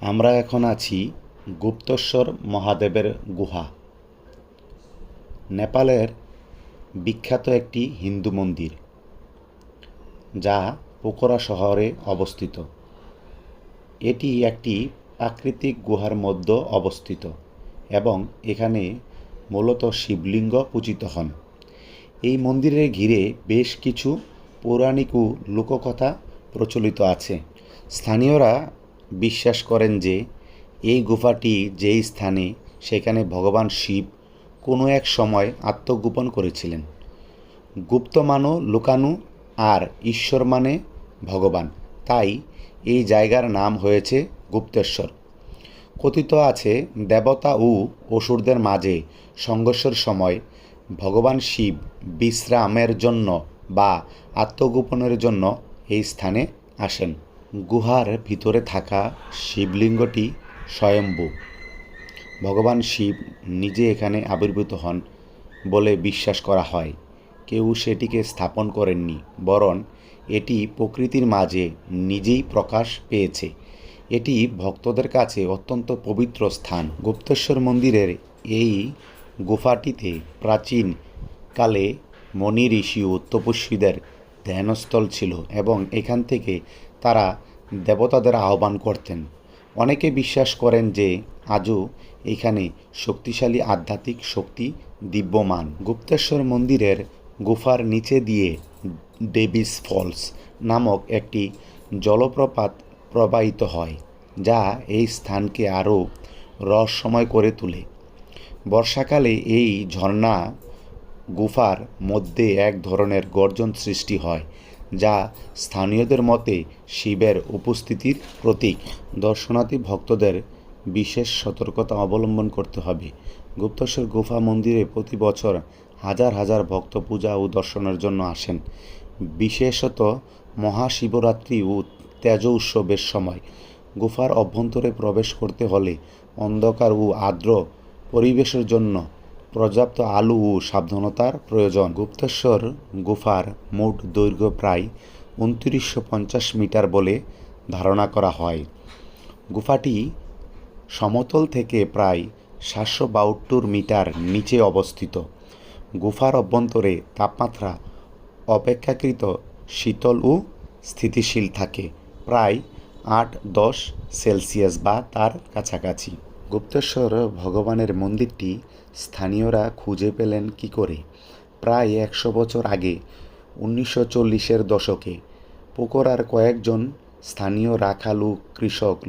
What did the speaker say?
আমরা এখন আছি গুপ্তেশ্বর মহাদেবের গুহা। নেপালের বিখ্যাত একটি হিন্দু মন্দির, যা পোখরা শহরে অবস্থিত। এটি একটি প্রাকৃতিক গুহার মধ্যে অবস্থিত এবং এখানে মূলত শিবলিঙ্গ পূজিত হন। এই মন্দিরের ঘিরে বেশ কিছু পৌরাণিক ও লোককথা প্রচলিত আছে। স্থানীয়রা বিশ্বাস করেন যে, এই গুহাটি যেই স্থানে সেখানে ভগবান শিব কোনো এক সময় আত্মগোপন করেছিলেন। গুপ্ত মানো লুকানু আর ঈশ্বর মানে ভগবান। তাই এই জায়গার নাম হয়েছে গুপ্তেশ্বর। কথিত আছে, দেবতা ও অসুরদের মাঝে সংঘর্ষের সময় ভগবান শিব বিশ্রামের জন্য বা আত্মগোপনের জন্য এই স্থানে আসেন। গুহার ভিতরে থাকা শিবলিঙ্গটি স্বয়ম্ভু। ভগবান শিব নিজে এখানে আবির্ভূত হন বলে বিশ্বাস করা হয়। কেউ সেটিকে স্থাপন করেননি, বরং এটি প্রকৃতির মাঝে নিজেই প্রকাশ পেয়েছে। এটি ভক্তদের কাছে অত্যন্ত পবিত্র স্থান। গুপ্তেশ্বর মন্দিরের এই গুফাটিতে প্রাচীন কালে মণি ঋষি ও তপস্বীদের ধ্যানস্থল ছিল এবং এখান থেকে তারা দেবতাদের আহ্বান করতেন। অনেকে বিশ্বাস করেন যে আজও এখানে শক্তিশালী আধ্যাত্মিক শক্তি দিব্যমান। গুপ্তেশ্বর মন্দিরের গুফার নিচে দিয়ে ডেভিস ফলস নামক একটি জলপ্রপাত প্রবাহিত হয়, যা এই স্থানকে আরও রহস্যময় করে তোলে। বর্ষাকালে এই ঝর্ণা গুফার মধ্যে এক ধরনের গর্জন সৃষ্টি হয় যা স্থানীয়দের মতে শিবের উপস্থিতির প্রতীক। দর্শনার্থী ভক্তদের বিশেষ সতর্কতা অবলম্বন করতে হবে। গুপ্তেশ্বর গুফা মন্দিরে প্রতি বছর হাজার হাজার ভক্ত পূজা ও দর্শনের জন্য আসেন। বিশেষত মহাশিবরাত্রি ও তেজ উৎসবের সময়। গুফার অভ্যন্তরে প্রবেশ করতে হলে অন্ধকার ও আর্দ্র পরিবেশের জন্য পর্যাপ্ত আলো ও সাবধানতার প্রয়োজন। গুপ্তেশ্বর গুফার মোট দৈর্ঘ্য প্রায় উনত্রিশশো পঞ্চাশ মিটার বলে ধারণা করা হয়। গুফাটি সমতল থেকে প্রায় সাতশো বাহাত্তর মিটার নিচে অবস্থিত। গুফার অভ্যন্তরে তাপমাত্রা অপেক্ষাকৃত শীতল ও স্থিতিশীল থাকে, প্রায় আট দশ সেলসিয়াস বা তার কাছাকাছি। গুপ্তেশ্বর ভগবানের মন্দিরটি স্থানীয়রা খুঁজে পেলেন কি করে? প্রায় একশো বছর আগে, উনিশশো চল্লিশের দশকে পোকরার কয়েকজন স্থানীয় রাখালু কৃষক